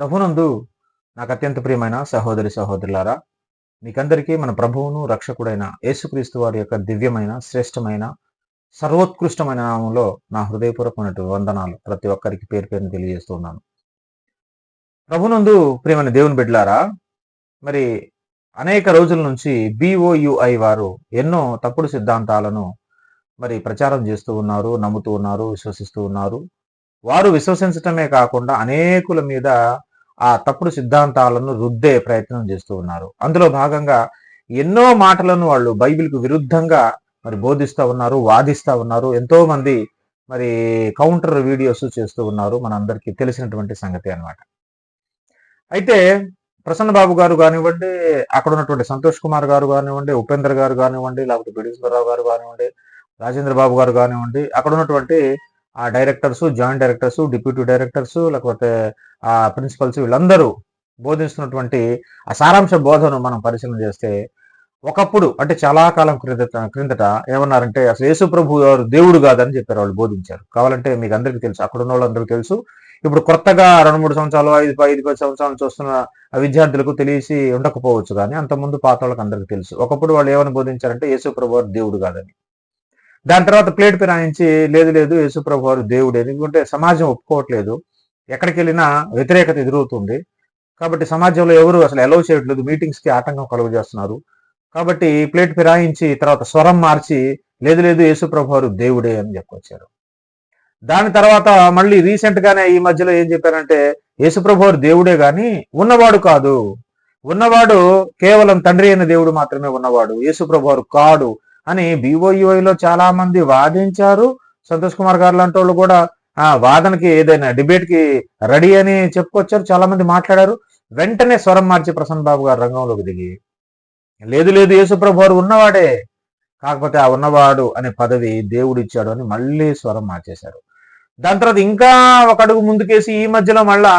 ప్రభునందు నాకు అత్యంత ప్రియమైన సహోదరి సహోదరులారా మీకందరికీ మన ప్రభువును రక్షకుడైన యేసుక్రీస్తు వారి యొక్క దివ్యమైన శ్రేష్టమైన సర్వోత్కృష్టమైన నామంలో నా హృదయపూర్వకమైన వందనాలు ప్రతి ఒక్కరికి పేరు పేరుని తెలియజేస్తున్నాను ప్రభునందు ప్రియమైన దేవుని బిడ్డలారా మరి అనేక రోజుల నుంచి బిఓయుఐ వారు ఎన్నో తప్పుడు సిద్ధాంతాలను మరి ప్రచారం చేస్తూ ఉన్నారు నమ్ముతూ ఉన్నారు విశ్వసిస్తూ ఉన్నారు. వారు విశ్వసించటమే కాకుండా అనేకుల మీద ఆ తప్పుడు సిద్ధాంతాలను రుద్దే ప్రయత్నం చేస్తూ ఉన్నారు. అందులో భాగంగా ఎన్నో మాటలను వాళ్ళు బైబిల్కు విరుద్ధంగా మరి బోధిస్తూ ఉన్నారు వాదిస్తూ ఉన్నారు. ఎంతో మంది మరి కౌంటర్ వీడియోస్ చేస్తూ ఉన్నారు. మనందరికీ తెలిసినటువంటి సంగతి అన్నమాట. అయితే ప్రసన్న బాబు గారు కానివ్వండి అక్కడ ఉన్నటువంటి సంతోష్ కుమార్ గారు కానివ్వండి ఉపేంద్ర గారు కానివ్వండి లేకపోతే బిడీశ్వరరావు గారు కానివ్వండి రాజేంద్ర బాబు గారు కానివ్వండి అక్కడ ఉన్నటువంటి ఆ directors joint directors deputy directors లేకపోతే ఆ ప్రిన్సిపల్స్ వీళ్ళందరూ బోధిస్తున్నటువంటి ఆ సారాంశ బోధను మనం పరిశీలన చేస్తే ఒకప్పుడు అంటే చాలా కాలం క్రిందట క్రిందట ఏమన్నారంటే అసలు యేసు ప్రభు గారు దేవుడు కాదని చెప్పారు వాళ్ళు బోధించారు. కావాలంటే మీకు అందరికీ తెలుసు అక్కడ ఉన్న వాళ్ళందరికీ తెలుసు. ఇప్పుడు కొత్తగా రెండు మూడు సంవత్సరాలు ఐదు ఐదు పది సంవత్సరాలు చూస్తున్న విద్యార్థులకు తెలిసి ఉండకపోవచ్చు కానీ అంతకుముందు పాత వాళ్ళకి అందరికీ తెలుసు. ఒకప్పుడు వాళ్ళు ఏమని బోధించారంటే యేసు ప్రభు దేవుడు కాదని. దాని తర్వాత ప్లేట్ పిరాయించి లేదు లేదు యేసుప్రభు వారు దేవుడు ఎందుకంటే సమాజం ఒప్పుకోవట్లేదు. ఎక్కడికి వెళ్ళినా వ్యతిరేకత ఎదురవుతుంది. కాబట్టి సమాజంలో ఎవరు అసలు అలౌ చేయట్లేదు మీటింగ్స్కి ఆటంకం కలుగు చేస్తున్నారు కాబట్టి ప్లేట్ ఫిరాయించి తర్వాత స్వరం మార్చి లేదు లేదు యేసుప్రభు వారు దేవుడే అని చెప్పొచ్చారు దాని తర్వాత మళ్ళీ రీసెంట్ గానే ఈ మధ్యలో ఏం చెప్పారంటే యేసుప్రభు వారు దేవుడే కానీ ఉన్నవాడు కాదు. ఉన్నవాడు కేవలం తండ్రి అయిన దేవుడు మాత్రమే ఉన్నవాడు. యేసుప్రభు వారు కాడు. అని బీఓఈలో చాలా మంది వాదించారు. సంతోష్ కుమార్ గారు లాంటి వాళ్ళు కూడా ఆ వాదనకి ఏదైనా డిబేట్కి రెడీ అని చెప్పుకొచ్చారు. చాలా మంది మాట్లాడారు. వెంటనే స్వరం మార్చి ప్రసన్న బాబు గారు రంగంలోకి దిగి లేదు లేదు యేసుప్రభు వారు ఉన్నవాడే కాకపోతే ఆ ఉన్నవాడు అనే పదవి దేవుడు ఇచ్చాడు అని మళ్ళీ స్వరం మార్చేశారు. దాని తర్వాత ఇంకా ఒక అడుగు ముందుకేసి ఈ మధ్యలో మళ్ళా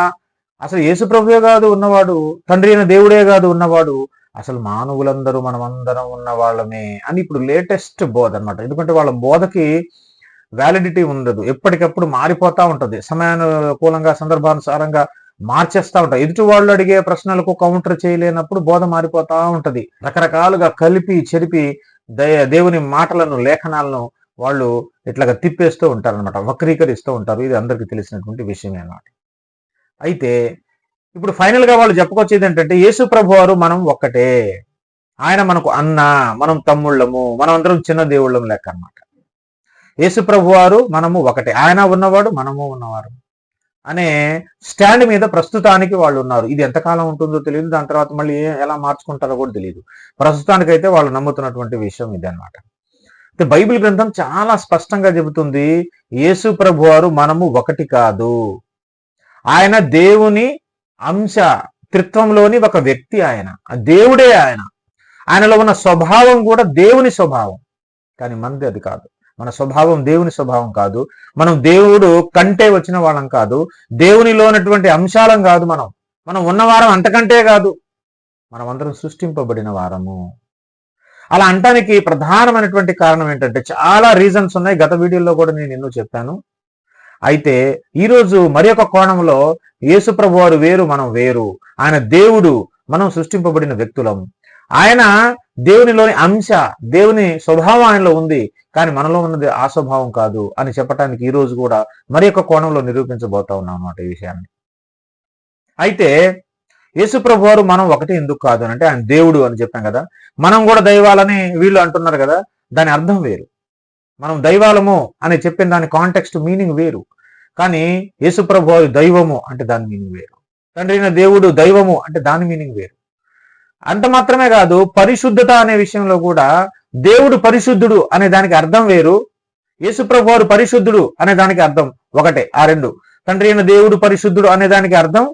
అసలు యేసుప్రభువే కాదు ఉన్నవాడు తండ్రి అయిన దేవుడే కాదు ఉన్నవాడు అసలు మానవులందరూ మనమందరం ఉన్న వాళ్ళమే అని ఇప్పుడు లేటెస్ట్ బోధ అనమాట ఎందుకంటే వాళ్ళ బోధకి వ్యాలిడిటీ ఉండదు. ఎప్పటికప్పుడు మారిపోతా ఉంటుంది. సమయానుకూలంగా సందర్భానుసారంగా మార్చేస్తా ఉంటాయి. ఎదుటి వాళ్ళు అడిగే ప్రశ్నలకు కౌంటర్ చేయలేనప్పుడు బోధ మారిపోతా ఉంటుంది. రకరకాలుగా కలిపి చెరిపి దయ దేవుని మాటలను లేఖనాలను వాళ్ళు ఇట్లాగా తిప్పేస్తూ ఉంటారనమాట వక్రీకరిస్తూ ఉంటారు. ఇది అందరికీ తెలిసినటువంటి విషయమే అన్నమాట. అయితే ఇప్పుడు ఫైనల్గా వాళ్ళు చెప్పుకొచ్చేది ఏంటంటే యేసు ప్రభు వారు మనం ఒక్కటే. ఆయన మనకు అన్న మనం తమ్ముళ్ళము మనం అందరం చిన్న దేవుళ్ళం లెక్క అనమాట యేసు ప్రభు వారు మనము ఒకటే. ఆయన ఉన్నవాడు మనము ఉన్నవారు. అనే స్టాండ్ మీద ప్రస్తుతానికి వాళ్ళు ఉన్నారు. ఇది ఎంతకాలం ఉంటుందో తెలియదు. దాని తర్వాత మళ్ళీ ఎలా మార్చుకుంటారో కూడా తెలియదు. ప్రస్తుతానికైతే వాళ్ళు నమ్ముతున్నటువంటి విషయం ఇది అనమాట అయితే బైబిల్ గ్రంథం చాలా స్పష్టంగా చెబుతుంది యేసు ప్రభు వారు మనము ఒకటి కాదు. ఆయన దేవుని అంశ త్రిత్వంలోని ఒక వ్యక్తి ఆయన ఆ దేవుడే ఆయన. ఆయనలో ఉన్న స్వభావం కూడా దేవుని స్వభావం. కానీ మనది అది కాదు. మన స్వభావం దేవుని స్వభావం కాదు. మనం దేవుడు కంటే వచ్చిన వాళ్ళం కాదు. దేవునిలో ఉన్నటువంటి అంశాలం కాదు మనం. మనం ఉన్నవారం అంతకంటే కాదు. మనం అందరం సృష్టింపబడిన వారము. అలా అంటానికి ప్రధానమైనటువంటి కారణం ఏంటంటే చాలా రీజన్స్ ఉన్నాయి. గత వీడియోలో కూడా నేను ఎన్నో చెప్పాను. అయితే ఈరోజు మరి ఒక కోణంలో యేసుప్రభు వారు వేరు మనం వేరు. ఆయన దేవుడు మనం సృష్టింపబడిన వ్యక్తులం. ఆయన దేవునిలోని అంశ దేవుని స్వభావం ఆయనలో ఉంది కానీ మనలో ఉన్నది ఆ స్వభావం కాదు అని చెప్పడానికి ఈ రోజు కూడా మరి ఒక కోణంలో నిరూపించబోతా ఉన్నాం అన్నమాట ఈ విషయాన్ని. అయితే యేసుప్రభు వారు మనం ఒకటి ఎందుకు కాదు అని అంటే ఆయన దేవుడు అని చెప్పాం కదా. మనం కూడా దైవాలని వీళ్ళు అంటున్నారు కదా. దాని అర్థం వేరు. మనం దైవాలము అని చెప్పిన దాని కాంటెక్స్ట్ మీనింగ్ వేరు. కానీ యేసుప్రభు దైవము అంటే దాని మీనింగ్ వేరు. తండ్రి అయిన దేవుడు దైవము అంటే దాని మీనింగ్ వేరు. అంత మాత్రమే కాదు పరిశుద్ధత అనే విషయంలో కూడా దేవుడు పరిశుద్ధుడు అనే దానికి అర్థం వేరు. యేసుప్రభు వారు పరిశుద్ధుడు అనే దానికి అర్థం ఒకటే ఆ రెండు. తండ్రి అయిన దేవుడు పరిశుద్ధుడు అనే దానికి అర్థం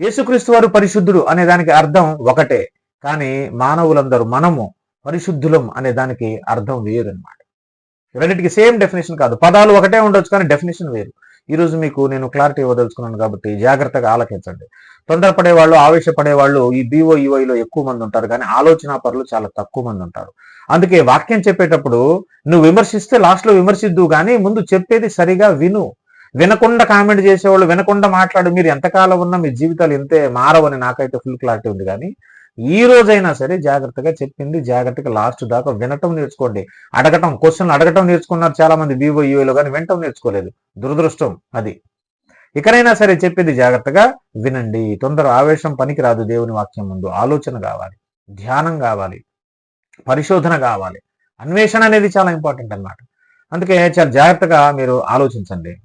యేసుక్రీస్తు వారు పరిశుద్ధుడు అనే దానికి అర్థం ఒకటే. కానీ మానవులందరూ మనము పరిశుద్ధులం అనే దానికి అర్థం వేరు అనమాట రెండింటికి సేమ్ డెఫినేషన్ కాదు. పదాలు ఒకటే ఉండొచ్చు కానీ డెఫినేషన్ వేరు. ఈరోజు మీకు నేను క్లారిటీ ఇవ్వదలుచుకున్నాను కాబట్టి జాగ్రత్తగా ఆలకించండి. తొందరపడే వాళ్ళు ఆవేశపడే వాళ్ళు ఈ బీఓఈఓలో e ఎక్కువ మంది ఉంటారు కానీ ఆలోచన పరులు చాలా తక్కువ మంది ఉంటారు. అందుకే వాక్యం చెప్పేటప్పుడు నువ్వు విమర్శిస్తే లాస్ట్లో విమర్శిద్దు కానీ ముందు చెప్పేది సరిగా విను. వినకుండా కామెంట్ చేసేవాళ్ళు వినకుండా మాట్లాడు. మీరు ఎంతకాలం ఉన్నా మీ జీవితాలు ఇంతే మారవని నాకైతే ఫుల్ క్లారిటీ ఉంది కానీ ఈ రోజైనా సరే జాగ్రత్తగా చెప్పింది జాగ్రత్తగా లాస్ట్ దాకా వినటం నేర్చుకోండి. అడగటం క్వశ్చన్లు అడగటం నేర్చుకున్నారు చాలా మంది బీవో కానీ వినటం నేర్చుకోలేదు. దురదృష్టం అది. ఇకనైనా సరే చెప్పింది జాగ్రత్తగా వినండి. తొందర ఆవేశం పనికిరాదు దేవుని వాక్యం ముందు. ఆలోచన కావాలి ధ్యానం కావాలి పరిశోధన కావాలి. అన్వేషణ అనేది చాలా ఇంపార్టెంట్ అన్నమాట. అందుకే చాలా జాగ్రత్తగా మీరు ఆలోచించండి.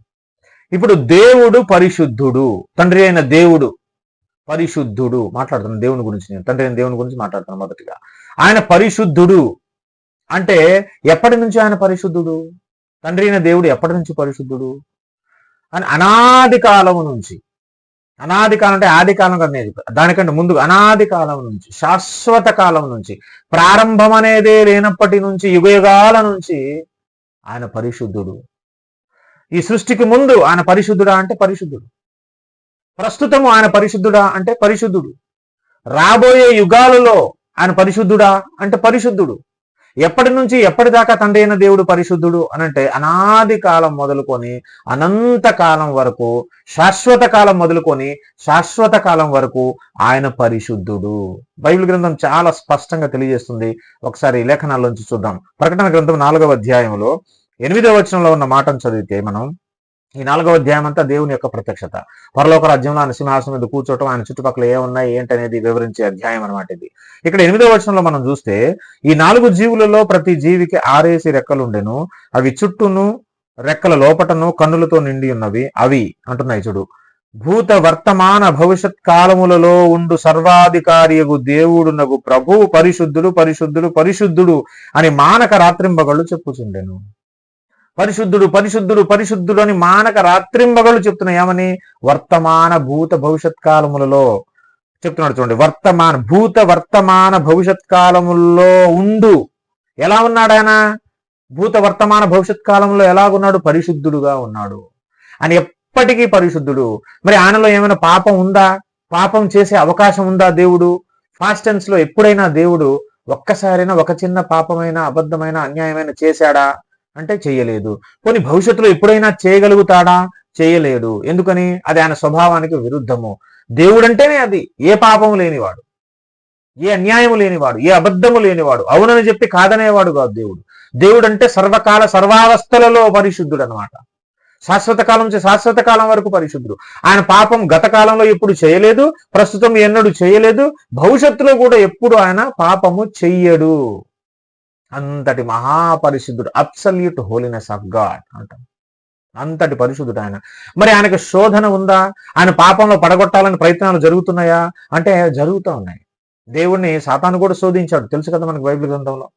ఇప్పుడు దేవుడు పరిశుద్ధుడు తండ్రి అయిన దేవుడు పరిశుద్ధుడు మాట్లాడుతున్నాను దేవుని గురించి నేను. తండ్రి నేను దేవుని గురించి మాట్లాడుతున్నాను మొదటిగా. ఆయన పరిశుద్ధుడు అంటే ఎప్పటి నుంచి ఆయన పరిశుద్ధుడు? తండ్రి అయిన దేవుడు ఎప్పటి నుంచి పరిశుద్ధుడు? అని అనాది కాలము నుంచి. అనాది కాలం అంటే ఆది కాలం అనేది దానికంటే ముందు అనాది కాలం నుంచి శాశ్వత కాలం నుంచి ప్రారంభం అనేదే లేనప్పటి నుంచి యుగయుగాల నుంచి ఆయన పరిశుద్ధుడు. ఈ సృష్టికి ముందు ఆయన పరిశుద్ధుడా అంటే పరిశుద్ధుడు. ప్రస్తుతము ఆయన పరిశుద్ధుడా అంటే పరిశుద్ధుడు. రాబోయే యుగాలలో ఆయన పరిశుద్ధుడా అంటే పరిశుద్ధుడు. ఎప్పటి నుంచి ఎప్పటిదాకా తండ్రి అయిన దేవుడు పరిశుద్ధుడు అని అంటే అనాది కాలం మొదలుకొని అనంత కాలం వరకు శాశ్వత కాలం మొదలుకొని శాశ్వత కాలం వరకు ఆయన పరిశుద్ధుడు. బైబిల్ గ్రంథం చాలా స్పష్టంగా తెలియజేస్తుంది. ఒకసారి లేఖనాల్లోంచి చూద్దాం. ప్రకటన గ్రంథం నాలుగవ అధ్యాయంలో ఎనిమిదవ వచనంలో ఉన్న మాటను చదివితే మనం ఈ నాలుగవ అధ్యాయం అంతా దేవుని యొక్క ప్రత్యక్షత. పరలోక రాజ్యంలో ఆయన సింహాసనం మీద కూర్చోవటం ఆయన చుట్టుపక్కల ఏ ఉన్నాయి ఏంటనేది వివరించే అధ్యాయం అనమాట ఇది. ఇక్కడ ఎనిమిదవ వచనంలో మనం చూస్తే ఈ నాలుగు జీవులలో ప్రతి జీవికి ఆరేసి రెక్కలు ఉండెను అవి చుట్టూను రెక్కల లోపటను కన్నులతో నిండి ఉన్నవి అవి అంటున్నాయి చూడు. భూత వర్తమాన భవిష్యత్ కాలములలో ఉండు సర్వాధికారియగు దేవుడునగు ప్రభువు పరిశుద్ధుడు పరిశుద్ధుడు పరిశుద్ధుడు అని మానక రాత్రింబగళ్ళు చెప్పుచుండెను. పరిశుద్ధుడు పరిశుద్ధుడు పరిశుద్ధుడు అని మానక రాత్రింబగలు చెప్తున్నాయి. ఏమని? వర్తమాన భూత భవిష్యత్ కాలములలో చెప్తున్నాడు చూడండి. వర్తమాన భూత వర్తమాన భవిష్యత్ కాలముల్లో ఉండు. ఎలా ఉన్నాడు ఆయన? భూత వర్తమాన భవిష్యత్ కాలంలో ఎలాగున్నాడు? పరిశుద్ధుడుగా ఉన్నాడు. అని ఎప్పటికీ పరిశుద్ధుడు. మరి ఆయనలో ఏమైనా పాపం ఉందా? పాపం చేసే అవకాశం ఉందా దేవుడు? ఫాస్ట్ టెన్స్లో ఎప్పుడైనా దేవుడు ఒక్కసారైనా ఒక చిన్న పాపమైన అబద్ధమైన అన్యాయమైన చేశాడా? అంటే చేయలేదు. కొన్ని భవిష్యత్తులో ఎప్పుడైనా చేయగలుగుతాడా? చేయలేడు. ఎందుకని? అది ఆయన స్వభావానికి విరుద్ధము. దేవుడంటేనే అది. ఏ పాపము లేనివాడు. ఏ అన్యాయము లేనివాడు. ఏ అబద్ధము లేనివాడు. అవునని చెప్పి కాదనేవాడు కాదు దేవుడు. దేవుడు అంటే సర్వకాల సర్వావస్థలలో పరిశుద్ధుడు అనమాట శాశ్వత కాలం నుంచి శాశ్వత కాలం వరకు పరిశుద్ధుడు. ఆయన పాపం గత కాలంలో ఎప్పుడు చేయలేదు ప్రస్తుతం ఎన్నడూ చేయలేదు భవిష్యత్తులో కూడా ఎప్పుడు ఆయన పాపము చెయ్యడు. అంతటి మహాపరిశుద్ధుడు అబ్సల్యూట్ హోలీనెస్ ఆఫ్ గాడ్ అంటాం. అంతటి పరిశుద్ధుడు ఆయన. మరి ఆయనకు శోధన ఉందా? ఆయన పాపంలో పడగొట్టాలని ప్రయత్నాలు జరుగుతున్నాయా? అంటే జరుగుతూ ఉన్నాయి. దేవుణ్ణి సాతాను కూడా శోధించాడు. తెలుసు కదా మనకి బైబిల్ గ్రంథంలో.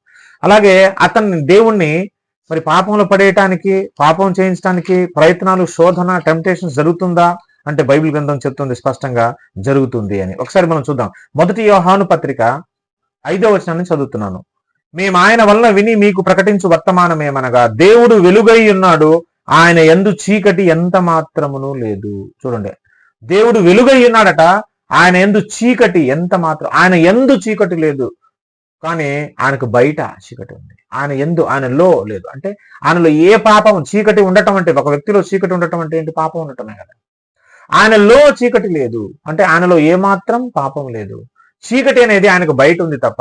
అలాగే అతన్ని దేవుణ్ణి మరి పాపంలో పడేయటానికి పాపం చేయించడానికి ప్రయత్నాలు శోధన టెంప్టేషన్ జరుగుతుందా? అంటే బైబిల్ గ్రంథం చెప్తుంది స్పష్టంగా జరుగుతుంది అని. ఒకసారి మనం చూద్దాం. మొదటి యోహాను పత్రిక ఐదో వచనాన్ని చదువుతున్నాను. మేము ఆయన వలన విని మీకు ప్రకటించు వర్తమానమేమనగా దేవుడు వెలుగై ఉన్నాడు ఆయన ఎందు చీకటి ఎంత మాత్రమును లేదు. చూడండి దేవుడు వెలుగై ఉన్నాడట ఆయన ఎందు చీకటి ఎంత మాత్రం ఆయన ఎందు చీకటి లేదు కానీ ఆయనకు బయట చీకటి ఉంది. ఆయన ఎందు ఆయనలో లేదు. అంటే ఆయనలో ఏ పాపం చీకటి ఉండటం అంటే ఒక వ్యక్తిలో చీకటి ఉండటం అంటే ఏంటి? పాపం ఉండటమే కదా. ఆయనలో చీకటి లేదు. అంటే ఆయనలో ఏ మాత్రం పాపం లేదు. చీకటి అనేది ఆయనకు బయట ఉంది తప్ప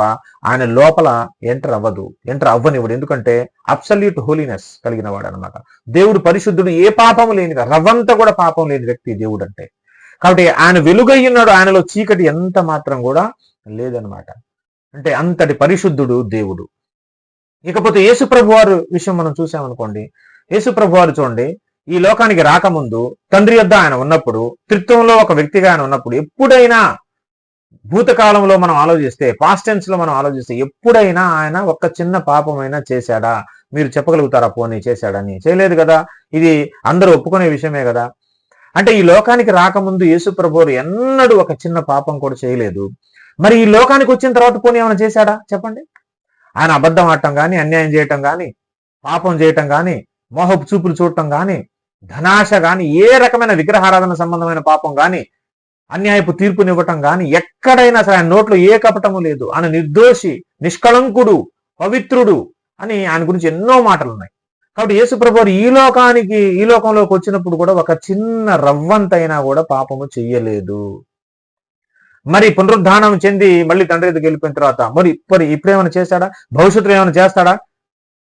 ఆయన లోపల ఎంటర్ అవ్వదు ఎంటర్ అవ్వనివ్వడు. ఎందుకంటే అబ్సల్యూట్ హోలీనెస్ కలిగిన వాడు అనమాట దేవుడు పరిశుద్ధుడు ఏ పాపం లేని రవ్వంతా కూడా పాపం లేని వ్యక్తి దేవుడు అంటే కాబట్టి ఆయన వెలుగయ్యున్నాడు ఆయనలో చీకటి ఎంత మాత్రం కూడా లేదనమాట అంటే అంతటి పరిశుద్ధుడు దేవుడు. ఇకపోతే యేసుప్రభు వారు విషయం మనం చూసామనుకోండి. యేసుప్రభు వారు చూడండి ఈ లోకానికి రాకముందు తండ్రి యొద్ద ఆయన ఉన్నప్పుడు త్రిత్వంలో ఒక వ్యక్తిగా ఆయన ఉన్నప్పుడు ఎప్పుడైనా భూతకాలంలో మనం ఆలోచిస్తే పాస్ట్ టెన్స్లో మనం ఆలోచిస్తే ఎప్పుడైనా ఆయన ఒక్క చిన్న పాపమైనా చేశాడా? మీరు చెప్పగలుగుతారా? పోనీ చేశాడని చేయలేదు కదా? ఇది అందరూ ఒప్పుకునే విషయమే కదా? అంటే ఈ లోకానికి రాకముందు యేసు ప్రభువులు ఎన్నడూ ఒక చిన్న పాపం కూడా చేయలేదు. మరి ఈ లోకానికి వచ్చిన తర్వాత పోనీ ఏమైనా చేశాడా? చెప్పండి. ఆయన అబద్ధం ఆడటం కానీ అన్యాయం చేయటం కానీ పాపం చేయటం కానీ మోహపు చూపులు చూడటం కానీ ధనాశ కానీ ఏ రకమైన విగ్రహారాధన సంబంధమైన పాపం కానీ అన్యాయపు తీర్పునివ్వటం కానీ ఎక్కడైనా సరే ఆయన నోట్లో ఏ కపటము లేదు. ఆయన నిర్దోషి నిష్కళంకుడు పవిత్రుడు అని ఆయన గురించి ఎన్నో మాటలు ఉన్నాయి కాబట్టి యేసుప్రభు ఈ లోకానికి ఈ లోకంలోకి వచ్చినప్పుడు కూడా ఒక చిన్న రవ్వంతైనా కూడా పాపము చెయ్యలేదు. మరి పునరుద్ధానం చెంది మళ్ళీ తండ్రి దగ్గరికి వెళ్ళిపోయిన తర్వాత మరి మరి ఇప్పుడేమైనా చేస్తాడా? భవిష్యత్తులో ఏమైనా చేస్తాడా?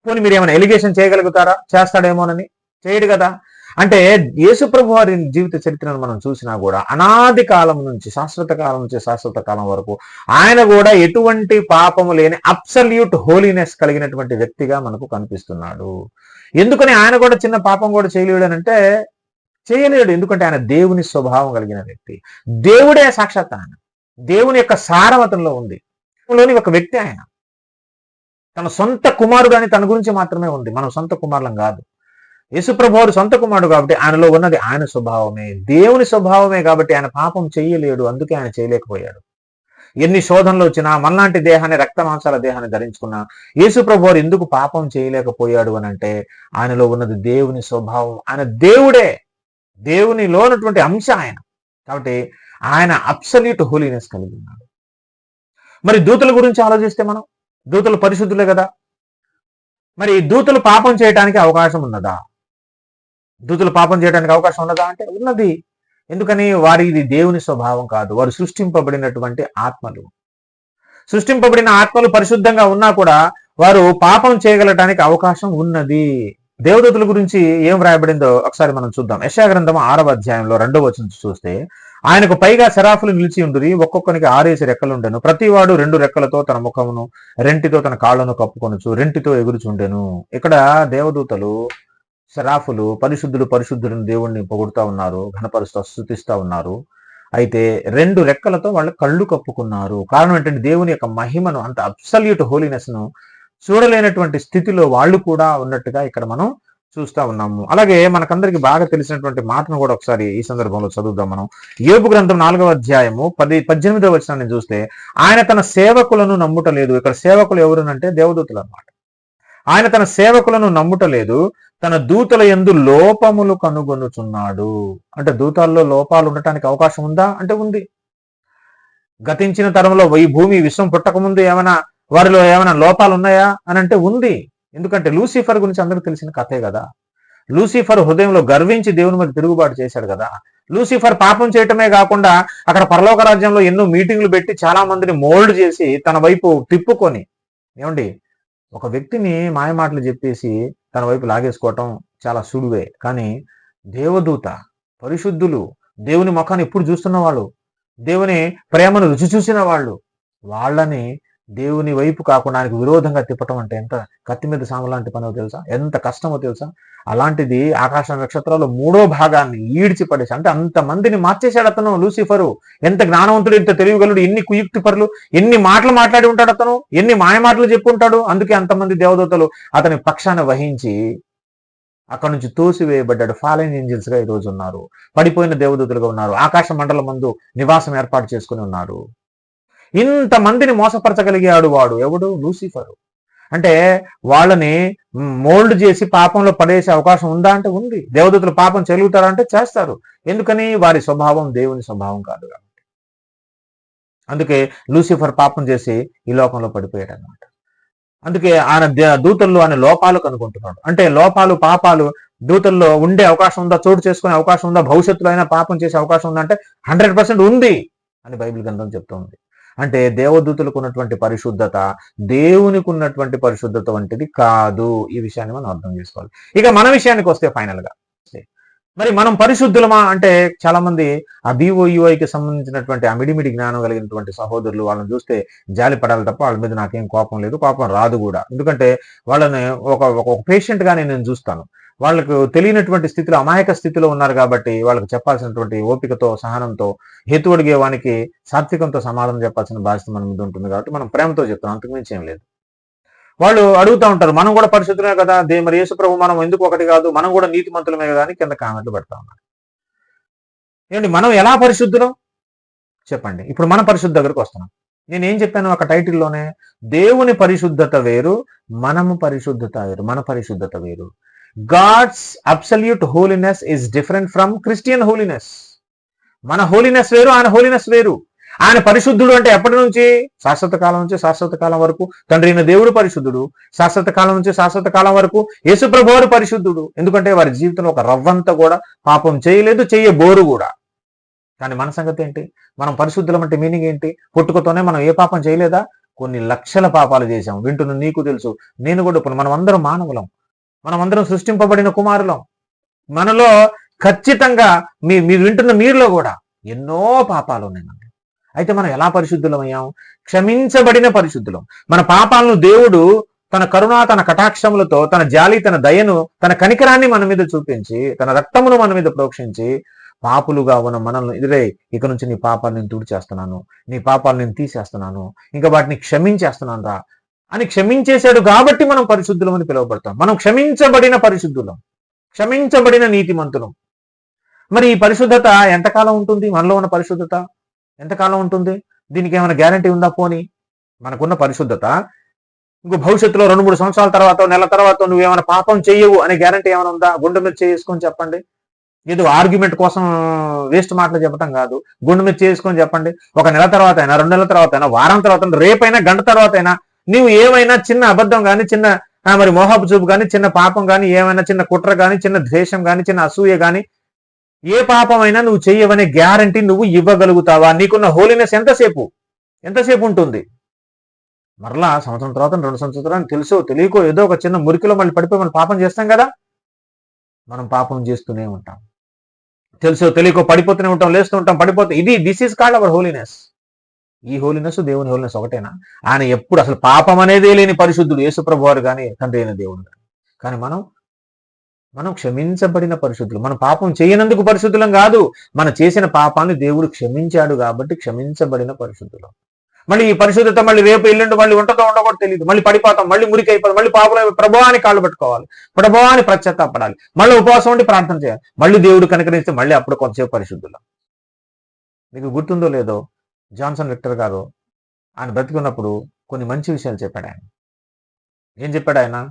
పోనీ మీరు ఏమైనా ఎలిగేషన్ చేయగలుగుతారా? చేస్తాడేమోనని? చేయడు కదా. అంటే యేసుప్రభు వారి జీవిత చరిత్రను మనం చూసినా కూడా అనాది కాలం నుంచి శాశ్వత కాలం నుంచి శాశ్వత కాలం వరకు ఆయన కూడా ఎటువంటి పాపము లేని అబ్సల్యూట్ హోలీనెస్ కలిగినటువంటి వ్యక్తిగా మనకు కనిపిస్తున్నాడు. ఎందుకని ఆయన కూడా చిన్న పాపం కూడా చేయలేడు అంటే చేయలేడు. ఎందుకంటే ఆయన దేవుని స్వభావం కలిగిన వ్యక్తి. దేవుడే సాక్షాత్ ఆయన దేవుని యొక్క సారం అతనిలో ఉంది. లోని ఒక వ్యక్తి ఆయన. తన సొంత కుమారుడు అని తన గురించి మాత్రమే ఉంది. మనం సొంత కుమారులం కాదు. యేసుప్రభు వారు సొంత కుమారుడు కాబట్టి ఆయనలో ఉన్నది ఆయన స్వభావమే. దేవుని స్వభావమే కాబట్టి ఆయన పాపం చెయ్యలేడు అందుకే ఆయన చేయలేకపోయాడు. ఎన్ని శోధనలు వచ్చినా మనలాంటి దేహాన్ని రక్త మాంసాల దేహాన్ని ధరించుకున్నా యేసుప్రభు వారు ఎందుకు పాపం చేయలేకపోయాడు అని అంటే ఆయనలో ఉన్నది దేవుని స్వభావం. ఆయన దేవుడే. దేవునిలో ఉన్నటువంటి అంశ ఆయన. కాబట్టి ఆయన అబ్సల్యూట్ హోలీనెస్ కలిగి ఉన్నాడు. మరి దూతల గురించి ఆలోచిస్తే మనం? దూతలు పరిశుద్ధులే కదా? మరి దూతలు పాపం చేయడానికి అవకాశం ఉన్నదా? దూతలు పాపం చేయడానికి అవకాశం ఉన్నదా అంటే ఉన్నది. ఎందుకని? వారి ఇది దేవుని స్వభావం కాదు. వారు సృష్టింపబడినటువంటి ఆత్మలు. సృష్టింపబడిన ఆత్మలు పరిశుద్ధంగా ఉన్నా కూడా వారు పాపం చేయగలటానికి అవకాశం ఉన్నది. దేవదూతుల గురించి ఏం రాయబడిందో ఒకసారి మనం చూద్దాం. యశాగ్రంథం ఆరవ అధ్యాయంలో రెండవ వచ్చిన చూస్తే ఆయనకు పైగా శరాఫులు నిలిచి ఉండురి ఒక్కొక్కనికి ఆరేసి రెక్కలుండెను. ప్రతివాడు రెండు రెక్కలతో తన ముఖమును రెంటితో తన కాళ్ళను కప్పుకొనుచు రెంటితో ఎగురుచుండెను. ఇక్కడ దేవదూతలు సరాఫులు పరిశుద్ధులు పరిశుద్ధులను దేవుణ్ణి పొగుడుతా ఉన్నారు ఘనపరుస్తూ స్థుతిస్తూ ఉన్నారు. అయితే రెండు రెక్కలతో వాళ్ళు కళ్ళు కప్పుకున్నారు. కారణం ఏంటంటే దేవుని యొక్క మహిమను అంత అబ్సల్యూట్ హోలీనెస్ను చూడలేనటువంటి స్థితిలో వాళ్ళు కూడా ఉన్నట్టుగా ఇక్కడ మనం చూస్తా ఉన్నాము. అలాగే మనకందరికి బాగా తెలిసినటువంటి మాటను కూడా ఒకసారి ఈ సందర్భంలో చదువుదాం మనం. యోపు గ్రంథం నాలుగవ అధ్యాయము పది పద్దెనిమిదవ వచనాన్ని చూస్తే ఆయన తన సేవకులను నమ్ముటలేదు. ఇక్కడ సేవకులు ఎవరునంటే దేవదూతలు అన్నమాట. ఆయన తన సేవకులను నమ్ముటలేదు తన దూతల ఎందు లోపములు కనుగొనుచున్నాడు. అంటే దూతాల్లో లోపాలు ఉండటానికి అవకాశం ఉందా? అంటే ఉంది. గతించిన తరంలో ఈ భూమి విశ్వం పుట్టకముందు ఏమైనా వారిలో ఏమైనా లోపాలు ఉన్నాయా? అని అంటే ఉంది. ఎందుకంటే లూసిఫర్ గురించి అందరికీ తెలిసిన కథే కదా. లూసిఫర్ హృదయంలో గర్వించి దేవుని మీద తిరుగుబాటు చేశాడు కదా. లూసిఫర్ పాపం చేయటమే కాకుండా అక్కడ పరలోక రాజ్యంలో ఎన్నో మీటింగ్లు పెట్టి చాలా మందిని మోల్డ్ చేసి తన వైపు తిప్పుకొని ఏమండి? ఒక వ్యక్తిని మాయమాటలు చెప్పేసి తన వైపు లాగేసుకోవటం చాలా సులువే. కానీ దేవదూత పరిశుద్ధులు దేవుని ముఖాన్ని ఎప్పుడు చూస్తున్న వాళ్ళు దేవుని ప్రేమను రుచి చూసిన వాళ్ళు వాళ్ళని దేవుని వైపు కాకుండా ఆయనకు విరోధంగా తిప్పటం అంటే ఎంత? కత్తి మీద సాము లాంటి పనో తెలుసా? ఎంత కష్టమో తెలుసా? అలాంటిది ఆకాశ నక్షత్రాలు మూడో భాగాన్ని ఈడ్చి పడేసి అంటే అంత మందిని మార్చేశాడు అతను లూసిఫరు. ఎంత జ్ఞానవంతుడు ఎంత తెలియగలడు ఎన్ని కుయుక్తి పరులు ఎన్ని మాటలు మాట్లాడి ఉంటాడు అతను ఎన్ని మాయ మాటలు చెప్పుంటాడు అందుకే అంతమంది దేవదూతలు అతని పక్షాన్ని వహించి అక్కడ నుంచి తోసివేయబడ్డాడు. ఫాలైన్ ఏంజల్స్గా ఈ రోజు ఉన్నారు. పడిపోయిన దేవదూతలుగా ఉన్నారు. ఆకాశ మండలం మందు నివాసం ఏర్పాటు చేసుకుని ఉన్నారు. ఇంతమందిని మోసపరచగలిగాడు వాడు. ఎవడు? లూసిఫరు. అంటే వాళ్ళని మోల్డ్ చేసి పాపంలో పడేసే అవకాశం ఉందా అంటే ఉంది. దేవదూతలు పాపం చెలుగుతారా అంటే చేస్తారు. ఎందుకని? వారి స్వభావం దేవుని స్వభావం కాదు కాబట్టి. అందుకే లూసిఫర్ పాపం చేసి ఈ లోకంలో పడిపోయాడు అనమాట అందుకే ఆయన దూతల్లో ఆయన లోపాలు కనుక్కుంటున్నాడు. అంటే లోపాలు పాపాలు దూతల్లో ఉండే అవకాశం ఉందా? చోటు చేసుకునే అవకాశం ఉందా? భవిష్యత్తులో అయినా పాపం చేసే అవకాశం ఉందా? అంటే హండ్రెడ్ ఉంది అని బైబిల్ గ్రంథం చెప్తుంది అంటే దేవదూతలకు ఉన్నటువంటి పరిశుద్ధత దేవునికి ఉన్నటువంటి పరిశుద్ధత వంటిది కాదు. ఈ విషయాన్ని మనం అర్థం చేసుకోవాలి. ఇక మన విషయానికి వస్తే ఫైనల్గా. మరి మనం పరిశుద్ధులమా అంటే చాలా మంది ఆ బీఓయుఐకి సంబంధించినటువంటి ఆ మిడిమిడి జ్ఞానం కలిగినటువంటి సహోదరులు వాళ్ళని చూస్తే జాలి పడాలి తప్ప వాళ్ళ మీద నాకేం కోపం లేదు కోపం రాదు కూడా. ఎందుకంటే వాళ్ళని ఒక ఒక పేషెంట్ గానే నేను చూస్తాను. వాళ్ళకు తెలియనటువంటి స్థితిలో అమాయక స్థితిలో ఉన్నారు కాబట్టి వాళ్ళకి చెప్పాల్సినటువంటి ఓపికతో సహనంతో హేతు అడిగే వానికి సాత్వికంతో సమాధానం చెప్పాల్సిన బాధ్యత మన మీద ఉంటుంది కాబట్టి మనం ప్రేమతో చెప్తాం అంతకుమించి ఏం లేదు. వాళ్ళు అడుగుతా ఉంటారు మనం కూడా పరిశుద్ధమే కదా? దే మరి మనం ఎందుకు ఒకటి కాదు? మనం కూడా నీతిమంతులమే కదా? అని కింద కామెంట్లు పెడతా ఉన్నారు. ఏమండి మనం ఎలా పరిశుద్ధులం? చెప్పండి. ఇప్పుడు మన పరిశుద్ధ దగ్గరకు వస్తున్నాం. నేను ఏం చెప్పాను ఒక టైటిల్లోనే? దేవుని పరిశుద్ధత వేరు మనము పరిశుద్ధత వేరు మన పరిశుద్ధత వేరు. God's absolute holiness is different from Christian holiness మన హోలీనెస్ వేరు ఆయన హోలీనెస్ వేరు. ఆయన పరిశుద్ధుడు అంటే ఎప్పటి నుంచి? శాశ్వత కాలం నుంచి శాశ్వత కాలం వరకు. తండ్రి అయిన దేవుడు పరిశుద్ధుడు శాశ్వత కాలం నుంచి శాశ్వత కాలం వరకు. యేసుప్రభువారు పరిశుద్ధుడు. ఎందుకంటే వారి జీవితంలో ఒక రవ్వంత కూడా పాపం చేయలేదు చేయబోరు కూడా. కానీ మన సంగతి ఏంటి? మనం పరిశుద్ధులం అంటే మీనింగ్ ఏంటి? పుట్టుకతోనే మనం ఏ పాపం చేయలేదా? కొన్ని లక్షల పాపాలు చేశాం. వింటున్న నీకు తెలుసు. నేను కూడా ఇప్పుడు మనం అందరం మానవులం. మనం అందరం సృష్టింపబడిన కుమారులం. మనలో ఖచ్చితంగా మీ మీరు వింటున్న మీరులో కూడా ఎన్నో పాపాలు ఉన్నాయండి. అయితే మనం ఎలా పరిశుద్ధులమయ్యాం క్షమించబడిన పరిశుద్ధులం. మన పాపాలను దేవుడు తన కరుణ తన కటాక్షములతో తన జాలి తన దయను తన కనికరాన్ని మన మీద చూపించి తన రక్తమును మన మీద ప్రోక్షించి పాపులుగా ఉన్న మనల్ని ఇదిరే ఇక నుంచి నీ పాపాలు నేను తుడిచేస్తున్నాను. నీ పాపాలు నేను తీసేస్తున్నాను. ఇంకా వాటిని క్షమించేస్తున్నాను రా. అని క్షమించేశాడు కాబట్టి మనం పరిశుద్ధులం అని పిలువబడతాం. మనం క్షమించబడిన పరిశుద్ధులం. క్షమించబడిన నీతిమంతులం. మరి ఈ పరిశుద్ధత ఎంతకాలం ఉంటుంది? మనలో ఉన్న పరిశుద్ధత ఎంతకాలం ఉంటుంది? దీనికి ఏమైనా గ్యారంటీ ఉందా పోని మనకున్న పరిశుద్ధత. ఇంకో భవిష్యత్తులో రెండు మూడు సంవత్సరాల తర్వాత నెల తర్వాత నువ్వేమైనా పాపం చెయ్యవు అనే గ్యారంటీ ఏమైనా ఉందా? గుండె మీద చేసుకొని చెప్పండి. ఏదో ఆర్గ్యుమెంట్ కోసం వేస్ట్ మాటలు చెప్పడం కాదు. గుండె మీద చేసుకొని చెప్పండి. ఒక నెల తర్వాత అయినా రెండు నెలల తర్వాత అయినా వారం తర్వాత అయినా రేపైనా గంట తర్వాత అయినా నీవు ఏమైనా చిన్న అబద్ధం కానీ చిన్న మరి మోహపు చూపు కానీ చిన్న పాపం కానీ ఏమైనా చిన్న కుట్ర కానీ చిన్న ద్వేషం కానీ చిన్న అసూయ కానీ ఏ పాపమైనా నువ్వు చెయ్యవనే గ్యారంటీ నువ్వు ఇవ్వగలుగుతావా? నీకున్న హోలీనెస్ ఎంతసేపు? ఎంతసేపు ఉంటుంది? మరలా సంవత్సరం తర్వాత రెండు సంవత్సరాలు తెలుసో తెలియకో ఏదో ఒక చిన్న మురికిలో మళ్ళీ పడిపోయి మనం పాపం చేస్తాం కదా? మనం పాపం చేస్తూనే ఉంటాం. తెలుసో తెలియకో పడిపోతూనే ఉంటాం లేస్తూ ఉంటాం పడిపోతే ఇది this is called our holiness ఈ హోలీనెస్ దేవుని హోలీనెస్ ఒకటేనా? ఆయన ఎప్పుడు అసలు పాపం అనేదే లేని పరిశుద్ధుడు యేసుప్రభు వారు కానీ తండ్రి అయిన దేవుడు కానీ కానీ మనం మనం క్షమించబడిన పరిశుద్ధులు. మనం పాపం చేయనందుకు పరిశుద్ధులం కాదు. మనం చేసిన పాపాన్ని దేవుడు క్షమించాడు కాబట్టి క్షమించబడిన పరిశుద్ధులం. మళ్ళీ ఈ పరిశుద్ధత మళ్ళీ రేపు ఎల్లుండి మళ్ళీ ఉంటుందో ఉండకూడదు తెలియదు మళ్ళీ పడిపోతాం మళ్ళీ మురికి అయిపోతాం మళ్ళీ పాపం ప్రభావాన్ని కాళ్ళు పట్టుకోవాలి. ప్రభావాన్ని ప్రత్యేకపడాలి మళ్ళీ ఉపవాసం ఉండి ప్రార్థన చేయాలి. మళ్ళీ దేవుడు కనుకరిస్తే మళ్ళీ అప్పుడు కొంతసేపు పరిశుద్ధులం. మీకు గుర్తుందో లేదో? జాన్సన్ విక్టర్ గారు ఆయన బ్రతికున్నప్పుడు కొన్ని మంచి విషయాలు చెప్పాడు ఆయన. ఏం చెప్పాడు ఆయన?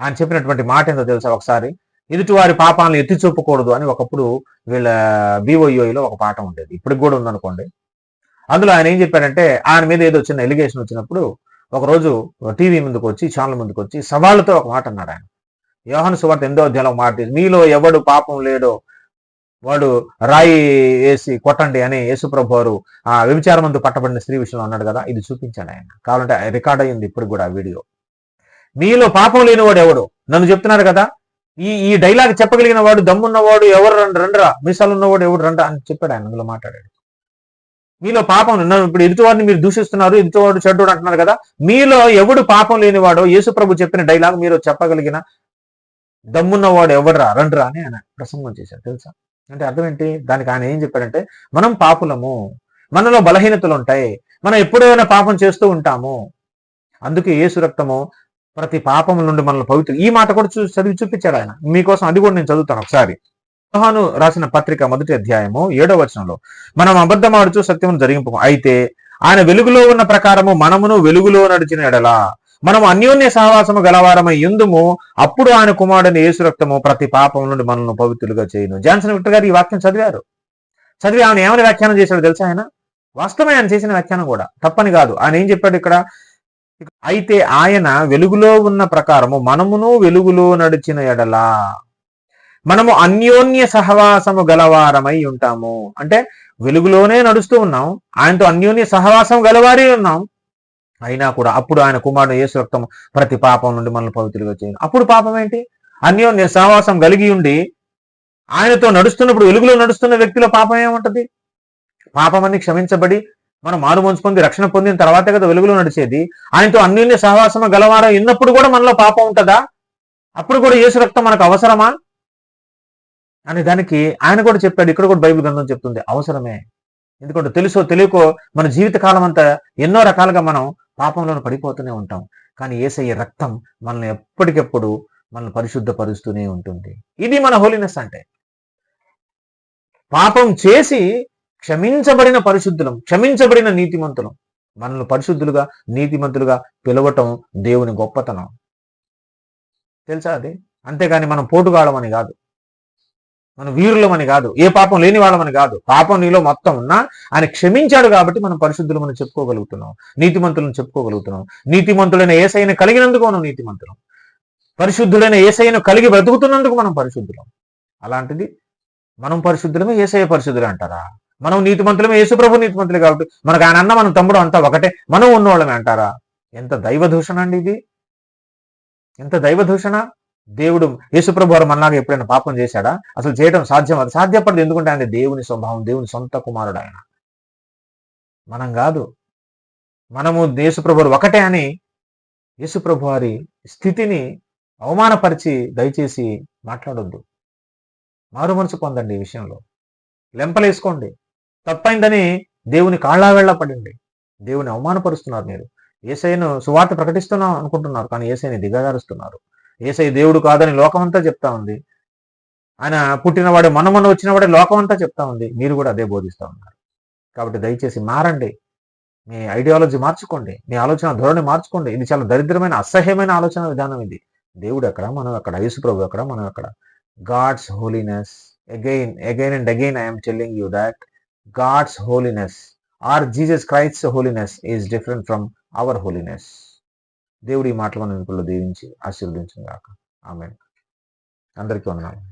ఆయన చెప్పినటువంటి మాట ఏందో తెలుసా ఒకసారి? ఎదుటివారి పాపాలను ఎత్తి చూపకూడదు అని ఒకప్పుడు వీళ్ళ బీఓఈలో ఒక పాఠం ఉండేది. ఇప్పటికి కూడా ఉందనుకోండి. అందులో ఆయన ఏం చెప్పాడంటే ఆయన మీద ఏదో చిన్న ఎలిగేషన్ వచ్చినప్పుడు ఒకరోజు టీవీ ముందుకు వచ్చి ఛానల్ ముందుకు వచ్చి సవాళ్ళతో ఒక మాట అన్నాడు ఆయన. యోహన్ సువార్త ఎందో అధ్యాయంలో మాట మీలో ఎవడు పాపం లేడో వాడు రాయి వేసి కొట్టండి అని యేసుప్రభు వారు ఆ వ్యభిచారమందు పట్టబడిన స్త్రీ విషయంలో అన్నాడు కదా ఇది చూపించాడు ఆయన. కావాలంటే రికార్డ్ అయ్యింది ఇప్పుడు కూడా ఆ వీడియో. మీలో పాపం లేనివాడు ఎవడు? నన్ను చెప్తున్నారు కదా? ఈ ఈ డైలాగ్ చెప్పగలిగిన వాడు దమ్మున్నవాడు ఎవరు రండి రండ్రా. మీసాలు ఉన్నవాడు ఎవడు రండ్రా అని చెప్పాడు ఆయన అందులో మాట్లాడాడు. మీలో పాపం నన్ను ఇప్పుడు ఎదుటివాడిని మీరు దూషిస్తున్నారు ఎదుటివాడు చెడ్డోడు అంటున్నారు కదా మీలో ఎవడు పాపం లేనివాడో యేసుప్రభు చెప్పిన డైలాగ్ మీరు చెప్పగలిగిన దమ్మున్నవాడు ఎవడురా రండ్రా అని ఆయన ప్రసంగం చేశారు తెలుసా? అంటే అర్థం ఏంటి? దానికి ఆయన ఏం చెప్పాడంటే మనం పాపులము. మనలో బలహీనతలు ఉంటాయి. మనం ఎప్పుడైనా పాపం చేస్తూ ఉంటాము. అందుకే యేసు రక్తము ప్రతి పాపం నుండి మనల్ని పవిత్ర ఈ మాట కూడా చూ చదివి చూపించాడు ఆయన. మీకోసం అది కూడా నేను చదువుతాను ఒకసారి. యోహాను రాసిన పత్రిక మొదటి అధ్యాయము ఏడో వచనంలో మనం అబద్ధమాడుచు సత్యమును జరిగింపు అయితే ఆయన వెలుగులో ఉన్న ప్రకారము మనమును వెలుగులో నడిచిన ఎడలా మనం అన్యోన్య సహవాసము గలవారమై ఎందుము? అప్పుడు ఆయన కుమారుడు యేసు రక్తము ప్రతి పాపం నుండి మనల్ని పవిత్రులుగా చేయను. జాన్సన్ విక్టర్ గారు ఈ వాక్యం చదివారు. చదివి ఆయన ఏమైనా వ్యాఖ్యానం చేశాడు తెలుసా ఆయన? వాస్తవమే ఆయన చేసిన వ్యాఖ్యానం కూడా. తప్పని కాదు. ఆయన ఏం చెప్పాడు ఇక్కడ? అయితే ఆయన వెలుగులో ఉన్న ప్రకారము మనమును వెలుగులో నడిచిన ఎడలా మనము అన్యోన్య సహవాసము గలవారమై ఉంటాము. అంటే వెలుగులోనే నడుస్తూ ఉన్నాం. ఆయనతో అన్యోన్య సహవాసం గలవారి ఉన్నాం. అయినా కూడా అప్పుడు ఆయన కుమారుడు యేసు రక్తం ప్రతి పాపం నుండి మనల్ని పవిత్రులుగా చేయను. అప్పుడు పాపం ఏంటి? అన్యోన్య సహవాసం కలిగి ఉండి ఆయనతో నడుస్తున్నప్పుడు వెలుగులో నడుస్తున్న వ్యక్తిలో పాపం ఏముంటది? పాపం అని క్షమించబడి మనం మారు పొంది రక్షణ పొందిన తర్వాతే కదా వెలుగులో నడిచేది. ఆయనతో అన్యోన్య సహవాసం గలవారం ఇన్నప్పుడు కూడా మనలో పాపం ఉంటుందా? అప్పుడు కూడా యేసు రక్తం మనకు అవసరమా? అనే దానికి ఆయన కూడా చెప్పాడు ఇక్కడ కూడా బైబిల్ గ్రంథం చెప్తుంది అవసరమే. ఎందుకంటే తెలుసో తెలియకో మన జీవిత కాలం అంతా ఎన్నో రకాలుగా మనం పాపంలోనూ పడిపోతూనే ఉంటాం. కానీ ఏసయ్య రక్తం మనల్ని ఎప్పటికెప్పుడు మనల్ని పరిశుద్ధపరుస్తూనే ఉంటుంది. ఇది మన హోలీనెస్ అంటే. పాపం చేసి క్షమించబడిన పరిశుద్ధులం క్షమించబడిన నీతిమంతులం మనల్ని పరిశుద్ధులుగా నీతిమంతులుగా పిలవటం దేవుని గొప్పతనం. తెలుసా అది? అంతేగాని మనం పోటుగాడమని కాదు. మనం వీరులమని కాదు ఏ పాపం లేని వాళ్ళమని కాదు. పాపం నీలో మొత్తం ఉన్నా ఆయన క్షమించాడు కాబట్టి మనం పరిశుద్ధులు మనం చెప్పుకోగలుగుతున్నాం. నీతిమంతులను చెప్పుకోగలుగుతున్నాం. నీతిమంతులైన ఏసైన కలిగినందుకు మనం నీతిమంతులం. పరిశుద్ధులైన ఏసైను కలిగి బ్రతుకుతున్నందుకు మనం పరిశుద్ధులం. అలాంటిది మనం పరిశుద్ధులమే ఏసయ్య పరిశుద్ధులు అంటారా? మనం నీతిమంతులమే యేసుప్రభు నీతిమంతులు కాబట్టి మనకు ఆయన అన్న మన తమ్ముడు అంతా ఒకటే. మనం ఉన్నోళ్ళమే అంటారా? ఎంత దైవ దూషణ అండి ఇది? ఎంత దైవ దూషణ? దేవుడు యేసుప్రభు వారు మనలాగా ఎప్పుడైనా పాపం చేశాడా? అసలు చేయడం సాధ్యం అది సాధ్యపడదు ఎందుకంటే ఆయన దేవుని స్వభావం దేవుని సొంత కుమారుడు ఆయన. మనం కాదు. మనము యేసుప్రభు ఒకటే అని యేసుప్రభు వారి స్థితిని అవమానపరిచి దయచేసి మాట్లాడొద్దు. మారు మనసు పొందండి ఈ విషయంలో. లెంపలేసుకోండి తప్పైందని దేవుని కాళ్ళా వెళ్ళ పడండి దేవుని అవమానపరుస్తున్నారు మీరు. ఏసైను సువార్త ప్రకటిస్తున్నాం అనుకుంటున్నారు. కానీ ఏసైని దిగజారుస్తున్నారు. ఏసై దేవుడు కాదని లోకమంతా చెప్తా ఉంది. ఆయన పుట్టినవాడే మనమన్న వచ్చినవాడే లోకమంతా చెప్తా ఉంది. మీరు కూడా అదే బోధిస్తా ఉన్నారు. కాబట్టి దయచేసి మారండి. మీ ఐడియాలజీ మార్చుకోండి. మీ ఆలోచన ధోరణి మార్చుకోండి. ఇది చాలా దరిద్రమైన అసహ్యమైన ఆలోచన విధానం ఇది. దేవుడు ఎక్కడ? మనం ఎక్కడ? యేసు ప్రభు ఎక్కడ? మనం ఎక్కడ? God's holiness. Again again and again I'm telling you that God's holiness or Jesus Christ holiness is different from our holiness. దేవుడి ఈ మాటలు మన ఇంట్లో దీవించి ఆశీర్వదించిన గాక ఆమె అందరికీ వందనాలు.